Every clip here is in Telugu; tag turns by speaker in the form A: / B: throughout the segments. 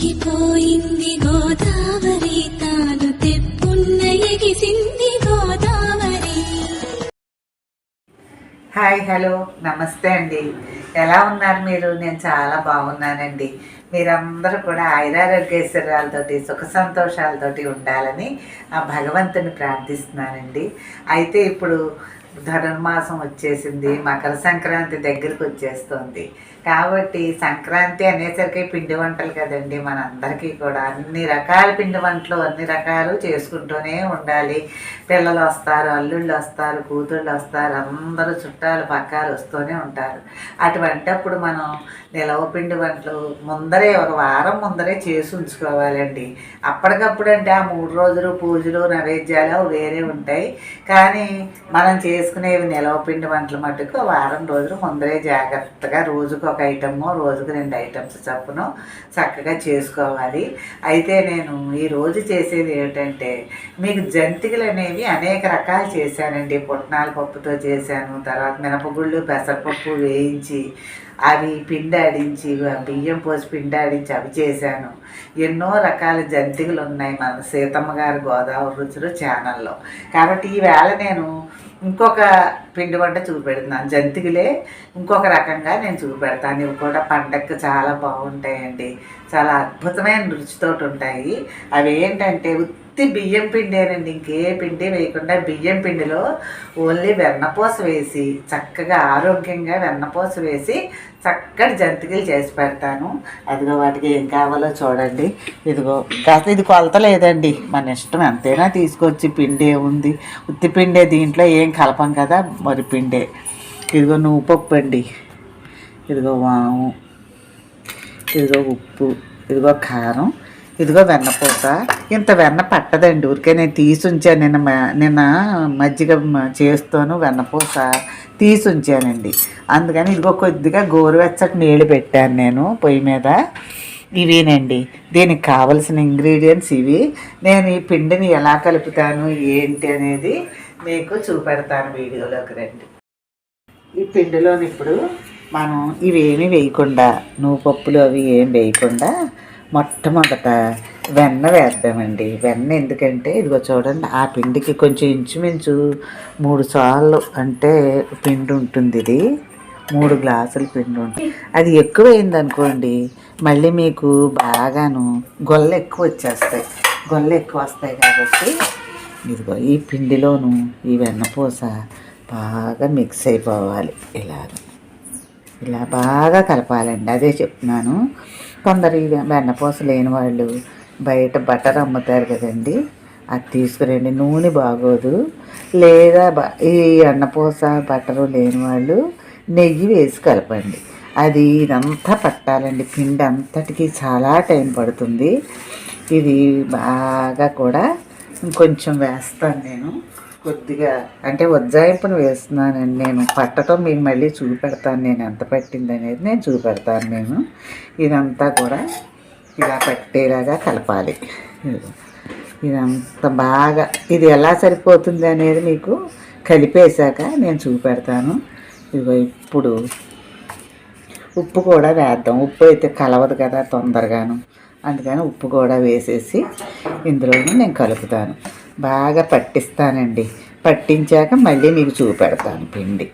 A: పొంగిపోయింది గోదావరి. తాను తెప్పున్న ఎగిసింది గోదావరి.
B: Hi hello. నమస్తే అండి. ఎలా ఉన్నారు మీరు? నేను చాలా బాగున్నానండి. మీరందరూ కూడా ఐరారోగ్యశ్వరాలతోటి సుఖ సంతోషాలతోటి ఉండాలని ఆ భగవంతుని ప్రార్థిస్తున్నానండి. అయితే ఇప్పుడు ధనుర్మాసం వచ్చేసింది మకర సంక్రాంతి దగ్గరికి వచ్చేస్తుంది. కాబట్టి సంక్రాంతి అనేసరికి పిండి వంటలు కదండి మనందరికీ కూడా అన్ని రకాల పిండి వంటలు అన్ని రకాలు చేసుకుంటూనే ఉండాలి. పిల్లలు వస్తారు అల్లుళ్ళు వస్తారు కూతుళ్ళు వస్తారు అందరూ చుట్టాలు పక్కాలు వస్తూనే ఉంటారు. అటువంటప్పుడు మనం నిలవ పిండి వంటలు ముందరే ఒక వారం ముందరే చేసి ఉంచుకోవాలండి. అప్పటికప్పుడు అంటే ఆ మూడు రోజులు పూజలు నైవేద్యాలు అవి వేరే ఉంటాయి. కానీ మనం చే చేసుకునేవి నిలవ పిండి వంటలు మటుకు వారం రోజులు ముందరే జాగ్రత్తగా రోజుకు ఒక ఐటమ్ రోజుకు రెండు ఐటమ్స్ చప్పును చక్కగా చేసుకోవాలి. అయితే నేను ఈ రోజు చేసేది ఏమిటంటే మీకు జంతికలు అనేవి అనేక రకాలు చేశానండి. పుట్నాల పప్పుతో చేశాను తర్వాత మినపగుళ్ళు పెసరపప్పు వేయించి అవి పిండి ఆడించి బియ్యం పోసి పిండి ఆడించి అవి చేశాను. ఎన్నో రకాల జంతికలు ఉన్నాయి మన సీతమ్మ గారి గోదావరి రుచులు ఛానల్లో. కాబట్టి ఈవేళ నేను ఇంకొక పిండి వంట చూపెడుతున్నాను. జంతికలే ఇంకొక రకంగా నేను చూపెడతాను. ఇవి కూడా పండగకి చాలా బాగుంటాయండి. చాలా అద్భుతమైన రుచితోటి ఉంటాయి. అవి ఏంటంటే ఉత్తి బియ్యం పిండేనండి. ఇంకే పిండి వేయకుండా బియ్యం పిండిలో ఓన్లీ వెన్నపూస వేసి చక్కగా ఆరోగ్యంగా వెన్నపూస వేసి చక్కటి జంతికలు చేసి పెడతాను. అదిగో వాటికి ఏం కావాలో చూడండి. ఇదిగో కాస్త ఇది కొలత లేదండి మన ఇష్టం ఎంతైనా తీసుకొచ్చి పిండి ఉంది. ఉత్తి పిండే దీంట్లో ఏం కలపం కదా? మరి పిండే. ఇదిగో నువ్వు పప్పు అండి. ఇదిగో వాము. ఇదిగో ఉప్పు. ఇదిగో కారం. ఇదిగో వెన్నపూస ఇంత వెన్న పట్టదండి. ఊరికే నేను తీసి ఉంచాను. నిన్న మ- నిన్న మజ్జిగ చేస్తాను వెన్నపూస తీసి ఉంచానండి. అందుకని ఇదిగో కొద్దిగా గోరువెచ్చటి నీళ్ళు పెట్టాను నేను పొయ్యి మీద. ఇవేనండి. దీనికి కావలసిన ఇంగ్రీడియంట్స్ ఇవి. నేను ఈ పిండిని ఎలా కలుపుతాను ఏంటి అనేది మీకు చూపెడతాను వీడియోలోకి రండి. ఈ పిండిలోని ఇప్పుడు మనం ఇవేమి వేయకుండా నువ్వు పప్పులు అవి ఏం వేయకుండా మొట్టమొదట వెన్న వేద్దామండి. వెన్న ఎందుకంటే ఇదిగో చూడండి ఆ పిండికి కొంచెం ఇంచుమించు మూడు సార్లు అంటే పిండి ఉంటుంది ఇది. మూడు గ్లాసుల పిండి ఉంటుంది. అది ఎక్కువైంది అనుకోండి మళ్ళీ మీకు బాగాను గొల్ల ఎక్కువ వచ్చేస్తాయి. గొల్ల ఎక్కువ వస్తాయి కాబట్టి ఇదిగో ఈ పిండిలోను ఈ వెన్నపూస బాగా మిక్స్ అయిపోవాలి. ఇలాగ. ఇలా బాగా కలపాలండి. అదే చెప్తున్నాను. కొందరు వెన్నపూస లేని వాళ్ళు బయట బటర్ అమ్ముతారు కదండి. అది తీసుకురండి. నూనె బాగోదు. లేదా ఈ అన్నపూస బటరు లేని వాళ్ళు నెయ్యి వేసి కలపండి. అది ఇదంతా పట్టాలండి. పిండి అంతటికి చాలా టైం పడుతుంది. ఇది బాగా కూడా ఇంకొంచెం వేస్తాను నేను. కొద్దిగా అంటే ఉజ్జాయింపును వేస్తున్నానండి నేను. పట్టటం మీకు మళ్ళీ చూపెడతాను నేను. ఎంత పట్టింది అనేది నేను చూపెడతాను నేను. ఇదంతా కూడా ఇలా పట్టేలాగా కలపాలి. ఇదంతా బాగా ఇది ఎలా సరిపోతుంది అనేది మీకు కలిపేశాక నేను చూపెడతాను. ఇదిగో ఇప్పుడు ఉప్పు కూడా వేద్దాం. ఉప్పు అయితే కలవదు కదా తొందరగాను. అందుకని ఉప్పు కూడా వేసేసి ఇందులోనే నేను కలుపుతాను. బాగా పట్టిస్తానండి. పట్టించాక మళ్ళీ మీకు చూపెడతాను పిండి.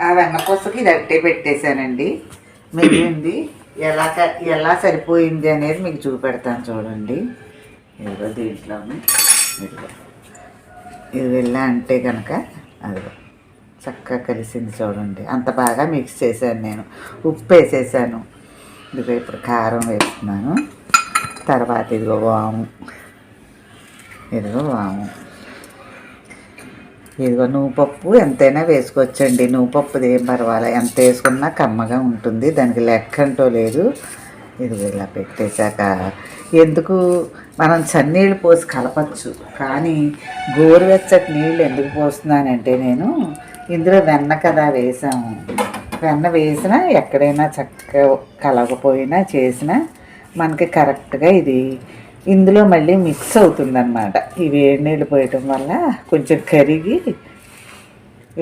B: ఆ వెన్నపూసకి ఇది అట్టే పెట్టేశానండి. మిగిలింది ఎలా క- ఎలా సరిపోయింది అనేది మీకు చూపెడతాను చూడండి. ఏదో దీంట్లోనే ఇదిగో. ఇది వెళ్ళా అంటే కనుక అదిగో. చక్కగా కలిసింది చూడండి. అంత బాగా మిక్స్ చేశాను నేను. ఉప్పు వేసేసాను. ఇదిగో ఇప్పుడు కారం వేస్తున్నాను. తర్వాత ఇదిగో వాము. ఇదిగో వాము. ఇదిగో నువ్వు పప్పు ఎంతైనా వేసుకోవచ్చండి. నువ్వు పప్పుది ఏం పర్వాలే. ఎంత వేసుకున్నా కమ్మగా ఉంటుంది. దానికి లెక్క అంటూ లేదు. ఇదిగో ఇలా పెట్టేశాక ఎందుకు? మనం చన్నీళ్ళు పోసి కలపచ్చు. కానీ గోరువెచ్చటి నీళ్ళు ఎందుకు పోస్తున్నానంటే నేను ఇందులో వెన్న కదా వేసాము. వెన్న వేసినా ఎక్కడైనా చక్కగా కలగపోయినా చేసినా మనకి కరెక్ట్గా ఇది ఇందులో మళ్ళీ మిక్స్ అవుతుందన్నమాట. ఈ వేడి నీళ్ళు పోయటం వల్ల కొంచెం కరిగి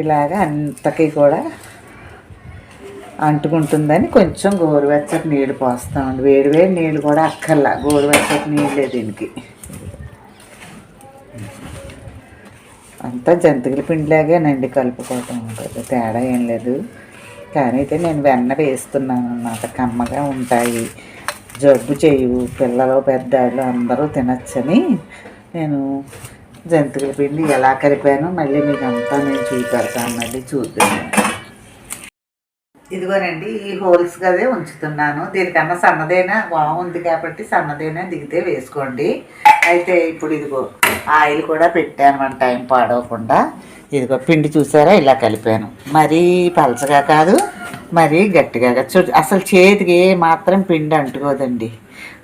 B: ఇలాగ అంతకి కూడా అంటుకుంటుందని కొంచెం గోరువెచ్చటి నీళ్ళు పోస్తామండి వేడి వేడి నీళ్ళు కూడా అక్కర్లా. గోరువెచ్చటి నీళ్ళే దీనికి. అంతా జంతికల పిండిలాగేనండి కలుపుకోవటం. ఉంటుంది తేడా ఏం లేదు. కానీ అయితే నేను వెన్న వేస్తున్నాను అన్నమాట కమ్మగా ఉంటాయి. జబ్బు చేయు పిల్లలు పెద్దవాళ్ళు అందరూ తినచ్చని నేను జంతికల పిండి ఎలా కలిపాను మళ్ళీ మీకు అంతా నేను చూపెడతాను. మళ్ళీ చూద్దాం. ఇదిగోనండి ఈ హోల్స్ కదే ఉంచుతున్నాను. దీనికన్నా సన్నదైనా బాగుంది కాబట్టి సన్నదైనా దిగితే వేసుకోండి. అయితే ఇప్పుడు ఇదిగో ఆయిల్ కూడా పెట్టాను మన టైం పాడవకుండా. ఇదిగో పిండి చూసారా? ఇలా కలిపాను. మరీ పలచగా కాదు. మరీ గట్టిగా చూ అసలు చేతికి ఏ మాత్రం పిండి అంటుకోదండి.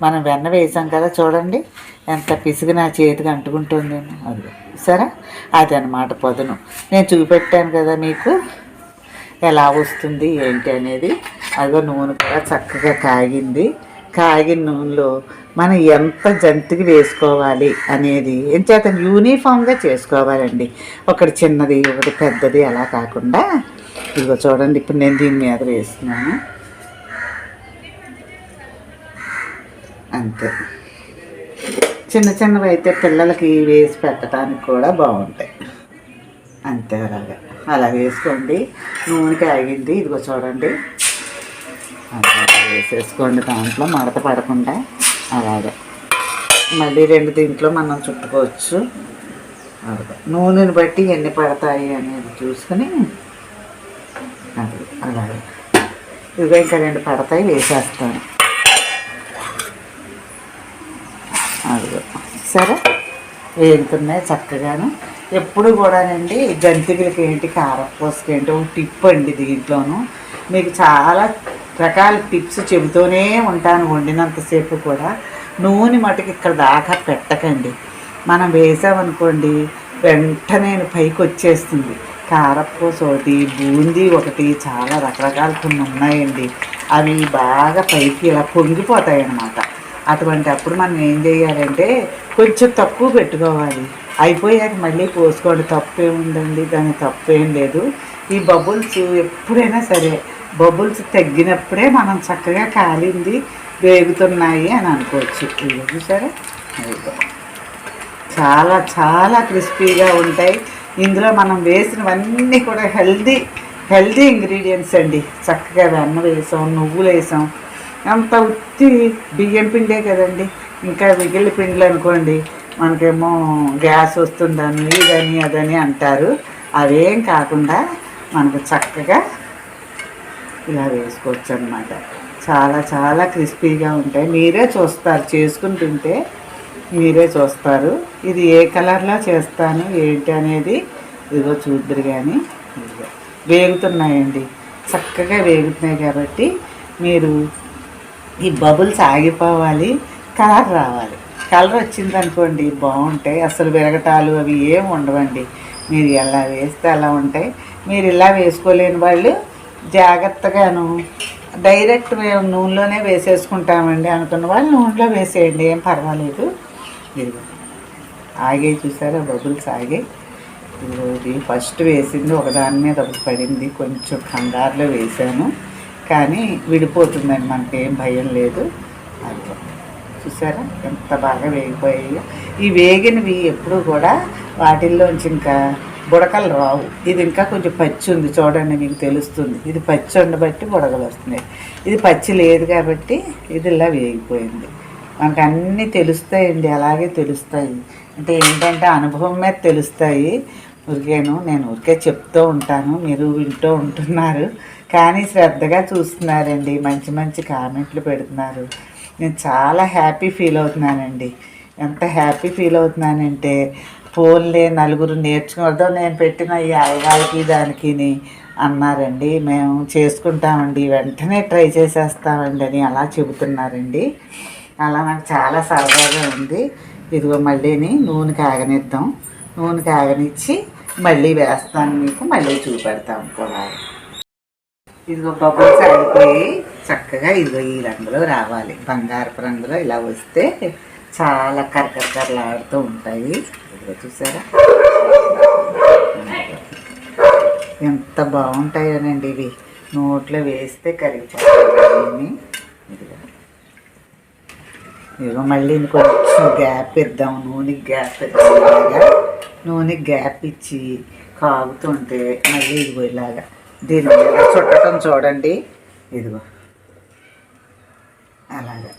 B: మనం వెన్న వేసాం కదా చూడండి ఎంత పిసిగి నా చేతికి అంటుకుంటుంది. అది సరే? అది అనమాట పొదను. నేను చూపెట్టాను కదా మీకు ఎలా వస్తుంది ఏంటి అనేది. అదిగో నూనె కూడా చక్కగా కాగింది. కాగిన నూనెలో మనం ఎంత జంతికి వేసుకోవాలి అనేది. ఎంచేత యూనిఫామ్గా చేసుకోవాలండి. ఒకటి చిన్నది ఒకటి పెద్దది అలా కాకుండా ఇదిగో చూడండి ఇప్పుడు నేను దీని మీద వేస్తున్నాను. అంతే. చిన్న చిన్నవి అయితే పిల్లలకి వేసి పెట్టడానికి కూడా బాగుంటాయి. అంతే అలాగే. అలా వేసుకోండి. నూనె కాగింది. ఇదిగో చూడండి. అలా వేసేసుకోండి దాంట్లో మడత పడకుండా. అలాగే. మళ్ళీ రెండు దీంట్లో మనం చుట్టుకోవచ్చు. అలాగే నూనెని బట్టి ఎన్ని పడతాయి అనేది చూసుకొని అది అలాగే. ఇదిగో ఇంకా రెండు పడతాయి వేసేస్తాను. అదిగో. సరే? వేగుతున్నాయి చక్కగాను. ఎప్పుడు కూడానండి జంతికలకి ఏంటి కారపూసకి ఏంటి ఒక టిప్ అండి దీంట్లోనూ. మీకు చాలా రకాల టిప్స్ చెబుతూనే ఉంటాను వండినంతసేపు కూడా. నూనె మటుకు ఇక్కడ దాకా పెట్టకండి. మనం వేసామనుకోండి వెంటనే పైకి వచ్చేస్తుంది కారపూస ఒకటి బూందీ ఒకటి చాలా రకరకాల కొన్ని ఉన్నాయండి. అవి బాగా పైకి ఇలా పొంగిపోతాయి అన్నమాట అటువంటి అప్పుడు మనం ఏం చేయాలంటే కొంచెం తక్కువ పెట్టుకోవాలి. అయిపోయాక మళ్ళీ పోసుకోండి. తప్పు ఉందండి. దాని తప్పు ఏం లేదు. ఈ బబుల్స్ ఎప్పుడైనా సరే బబుల్స్ తగ్గినప్పుడే మనం చక్కగా కాలింది వేగుతున్నాయి అని అనుకోవచ్చు. ఇదిగో. సరే చాలా చాలా క్రిస్పీగా ఉంటాయి. ఇందులో మనం వేసినవన్నీ కూడా హెల్దీ హెల్దీ ఇంగ్రీడియంట్స్ అండి. చక్కగా వెన్న వేసాం నువ్వులు వేసాం. అంత ఉత్తి బియ్యం పిండే కదండి. ఇంకా మిగిలిన పిండిలు అనుకోండి మనకేమో గ్యాస్ వస్తుందని ఇదని అదని అంటారు. అవేం కాకుండా మనకు చక్కగా ఇలా వేసుకోవచ్చు అనమాట చాలా చాలా క్రిస్పీగా ఉంటాయి. మీరే చూస్తారు చేసుకుని తింటే మీరే చూస్తారు. ఇది ఏ కలర్లో చేస్తాను ఏంటి అనేది ఇదిగో చూద్దరు కానీ వేగుతున్నాయండి. చక్కగా వేగుతున్నాయి కాబట్టి మీరు ఈ బబుల్స్ ఆగిపోవాలి కలర్ రావాలి. కలర్ వచ్చింది అనుకోండి బాగుంటాయి. అసలు విరగటాలు అవి ఏం ఉండవండి. మీరు ఎలా వేస్తే అలా ఉంటాయి. మీరు ఇలా వేసుకోలేని వాళ్ళు జాగ్రత్తగాను డైరెక్ట్ మేము నూనెలోనే వేసేసుకుంటామండి అనుకున్న వాళ్ళు నూనెలో వేసేయండి. ఏం పర్వాలేదు. ఇదిగో ఆగే చూసారా? బబుల్స్ ఆగే. ఇదిగో ఇది ఫస్ట్ వేసింది ఒకదాని మీద ఒకటి పడింది. కొంచెం కంగారులో వేసాను కానీ విడిపోతుందండి మనకేం భయం లేదు. అదిగో. చూసారా? ఎంత బాగా వేగిపోయాయో. ఈ వేగినవి ఎప్పుడు కూడా వాటిల్లోంచి ఇంకా బుడకలు రావు. ఇది ఇంకా కొంచెం పచ్చి ఉంది. చూడండి మీకు తెలుస్తుంది. ఇది పచ్చి ఉండబట్టి బుడకలు వస్తున్నాయి. ఇది పచ్చి లేదు కాబట్టి ఇది ఇలా వేగిపోయింది. మనకు అన్నీ తెలుస్తాయండి అలాగే తెలుస్తాయి. అంటే ఏంటంటే అనుభవం మీద తెలుస్తాయి. ఊరికేను నేను ఊరికే చెప్తూ ఉంటాను మీరు వింటూ ఉంటున్నారు. కానీ శ్రద్ధగా చూస్తున్నారండి మంచి మంచి కామెంట్లు పెడుతున్నారు. నేను చాలా హ్యాపీ ఫీల్ అవుతున్నానండి. ఎంత హ్యాపీ ఫీల్ అవుతున్నానంటే ఫోన్లే నలుగురు నేర్చుకోవద్దాం నేను పెట్టిన ఈ అయ్యాలకి దానికి అన్నారండి. మేము చేసుకుంటామండి వెంటనే ట్రై చేసేస్తామండి అని అలా చెబుతున్నారండి. అలా నాకు చాలా సరదాగా ఉంది. ఇదిగో మళ్ళీని నూనె కాగనిద్దాం. నూనె కాగనిచ్చి మళ్ళీ వేస్తాను మీకు మళ్ళీ చూపెడతాం కూడా. ఇదిగో బబుల్స్ అయిపోయి చక్కగా ఇదిగో ఈ రంగులో రావాలి. బంగారపు రంగులో ఇలా వస్తే చాలా కరకరకరలాడుతూ ఉంటాయి. ఇదిగో చూసారా? ఎంత బాగుంటాయోనండి ఇవి. నోట్లో వేస్తే కరిగిపోతాయి ఇదిగో మళ్ళీ కొంచెం గ్యాప్ ఇద్దాం నూనెకి గ్యాప్ ఇద్దాం. ఇలాగా నూనెకి గ్యాప్ ఇచ్చి కాగుతుంటే మళ్ళీ ఇదిగో ఇలాగా. దీని మీద చుట్టడం చూడండి. ఇదిగో. అలాగా.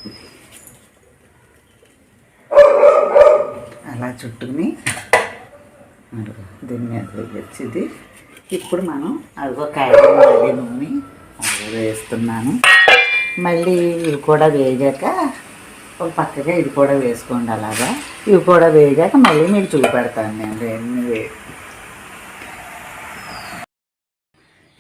B: అలా చుట్టుకుని అడుగు దీని మీద వచ్చింది ఇప్పుడు మనం అదిగో కాయలు మళ్ళీ నూనె అదిగో వేస్తున్నాను. మళ్ళీ ఇవి కూడా వేగాక పక్కగా ఇది కూడా వేసుకోండి అలాగా. ఇవి కూడా వేయగాక మళ్ళీ మీకు చూపెడతాను నేను రెండు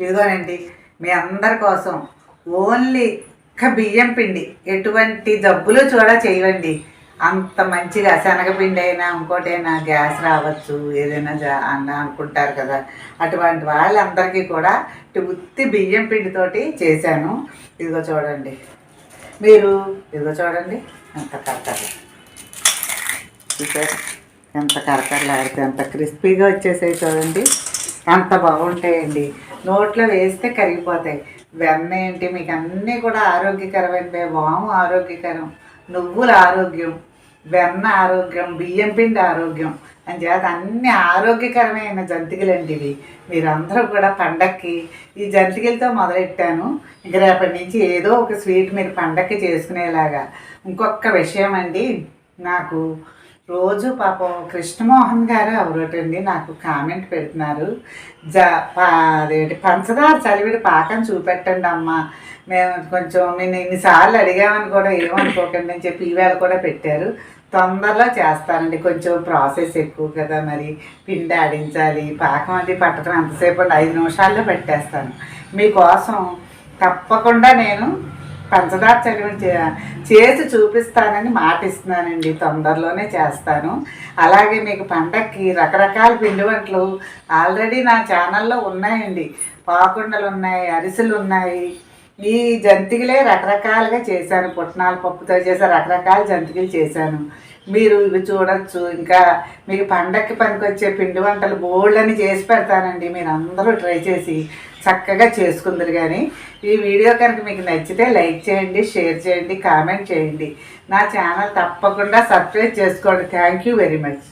B: ఇదిగోనండి మీ అందరి కోసం ఓన్లీ ఒక్క బియ్యం పిండి ఎటువంటి జబ్బులు చూడ చేయవండి. అంత మంచిగా శనగపిండి అయినా ఇంకోటైనా గ్యాస్ రావచ్చు ఏదైనా జా- అన్న అనుకుంటారు కదా. అటువంటి వాళ్ళందరికీ కూడా ఇటు ఉత్తి బియ్యం పిండితోటి చేశాను. ఇదిగో చూడండి. మీరు ఇదో చూడండి ఎంత కరకర చూసారు? ఎంత కరకరలాడితే ఎంత క్రిస్పీగా వచ్చేసాయి చూడండి. అంత బాగుంటాయండి. నోట్లో వేస్తే కరిగిపోతాయి. వెన్న ఏంటి? మీకు అన్నీ కూడా ఆరోగ్యకరమైనవి. వాము ఆరోగ్యకరం. నువ్వుల ఆరోగ్యం. వెన్న ఆరోగ్యం. బియ్యం పిండి ఆరోగ్యం. అని చేత అన్ని ఆరోగ్యకరమైన జంతికలండి ఇవి మీరందరూ కూడా పండక్కి ఈ జంతికలతో మొదలెట్టాను. ఇంక రేపటి నుంచి ఏదో ఒక స్వీట్ మీరు పండక్కి చేసుకునేలాగా. ఇంకొక విషయం అండి నాకు రోజు పాపం కృష్ణమోహన్ గారు ఎవరోటండి నాకు కామెంట్ పెడుతున్నారు. జ అదేంటి పంచదార చలివిడి పాకం చూపెట్టండి అమ్మ. మేము కొంచెం నేను ఇన్నిసార్లు అడిగామని కూడా ఏమనుకోకండి అని చెప్పి ఈవేళ కూడా పెట్టారు. తొందరలో చేస్తానండి. కొంచెం ప్రాసెస్ ఎక్కువ కదా మరి. పిండి ఆడించాలి పాకం అది పట్టడం అంతసేపు ఐదు నిమిషాల్లో పెట్టేస్తాను. మీకోసం తప్పకుండా నేను పంచదార చదివి చేసి చూపిస్తానని మాట ఇస్తున్నానండి తొందరలోనే చేస్తాను. అలాగే మీకు పండక్కి రకరకాల పిండి వంటలు ఆల్రెడీ నా ఛానల్లో ఉన్నాయండి. పాకుండలు ఉన్నాయి అరిసెలు ఉన్నాయి ఈ జంతికలే రకరకాలుగా చేశాను. పుట్నాల పప్పుతో చేసే రకరకాల జంతికలు చేశాను. మీరు ఇవి చూడొచ్చు. ఇంకా మీకు పండక్కి పనికొచ్చే పిండి వంటలు బోల్డ్ని చేసి పెడతానండి. మీరు అందరూ ట్రై చేసి చక్కగా చేసుకుందరు కానీ ఈ వీడియో కనుక మీకు నచ్చితే లైక్ చేయండి షేర్ చేయండి కామెంట్ చేయండి. నా ఛానల్ తప్పకుండా సబ్స్క్రైబ్ చేసుకోండి. Thank you very much.